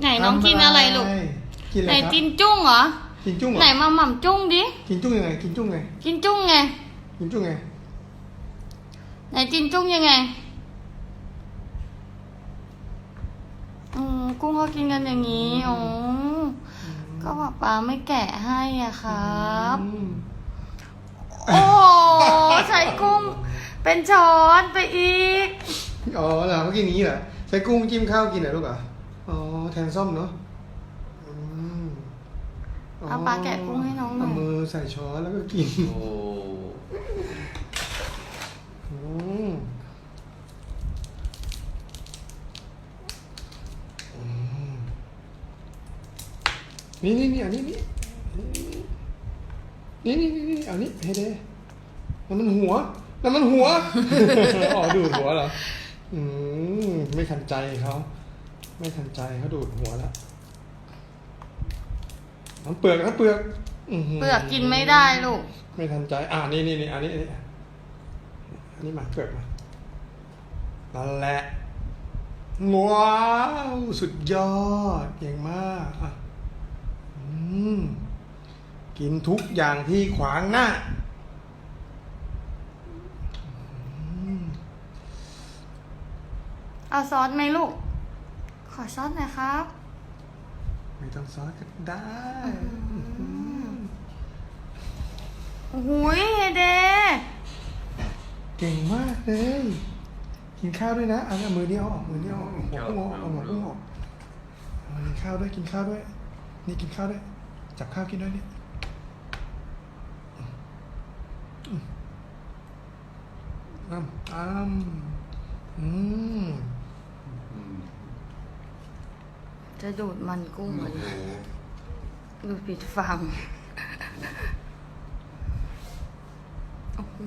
ไหนน้องกินอะไรลูก กินอะไหนไรครับกินจุ้งเหรอ กินจุ้งเหรไหนอมาหม่ำจุ้งดิ กินจุ้งยังไง กินจุ้งไง กินจุ้งไง กินจุ้งไง ไหนกินจุ้งยังไง อืมกุ้งเขากินกันอย่างนี้ อ๋อ ก็ป๊าป๊าไม่แกะให้อะครับอืมโอ้โหใช้กุ้ง เป็นช้อนไปอีก อ๋อเหรอเขากินอย่างนี้เหรอ ใช้กุ้งจิ้มข้าวกินเหรอลูกเหรออ๋อ แทนส้มเนาะอืมเอาปลาแกะกุ้งให้น้องหน่อย เอามือใส่ช้อนแล้วก็กินโอ้อืมอืมนี่นี่นี่อันนี้นี่นี่นี่นี่นี่เอานี้ให้เด้นั่นมันหัวนั่นมันหัว อ๋อดูดหัวเหรอ อืม ไม่ทันใจเขา ไม่ทันใจเขาดูดหัวแล้วน้ำเปลือกน้ำเปลือกอื้หืเปลือกกินไม่ได้ลูก ไม่ทันใจ อ่านี่นี่นี่อันนี้อันนี้อันนี้มาเปลือกมานั่นแหละว้าวสุดยอดเก่งมากอะอืมกินทุกอย่างที่ขวางหน้าอืมเอาซอสไหมลูกข อซอสหน่อยครับ ไม่ต้องซอสก็ได้โอ้โหยเฮเดเก่งมากเลย กินข้าวด้วยนะเอาเอามือนี้เอาออกมือนี้เอาออกหัวกุ้งออกเอาหัวกุ้งออกเอากินข้าวด้วยกินข้าวด้วย นี่กินข้าวด้วย จับข้าวกินด้วยนี่อืมอ้ำอ้ำอืม อืม จะดูดมันกุ้งโอ้มันโหดูดปิดฟังโอ้โห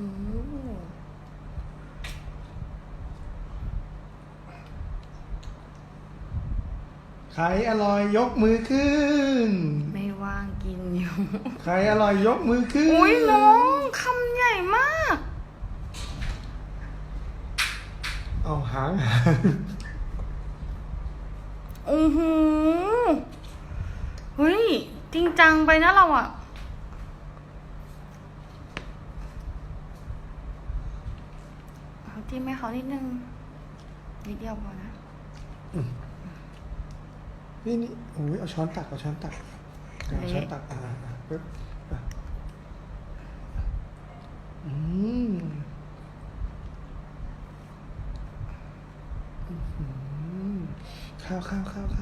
ใครอร่อยยกมือขึ้น ไม่ว่างกินอยู่ใครอร่อยยกมือขึ้น อุ้ยน้องคำใหญ่มาก เอาหางโอ้โหเฮ้ย จริงจังไปนะเราอะเอาจิ้มให้เขานิดนึง นิดเดียวพอนะ นี่นี่โอ้ยเอาช้อนตักเอาช้อนตักเอาช้อนตักอ่าอ่าปึ๊บอะอืมอื้อหือ ข้าวข้าวข้าวข้าว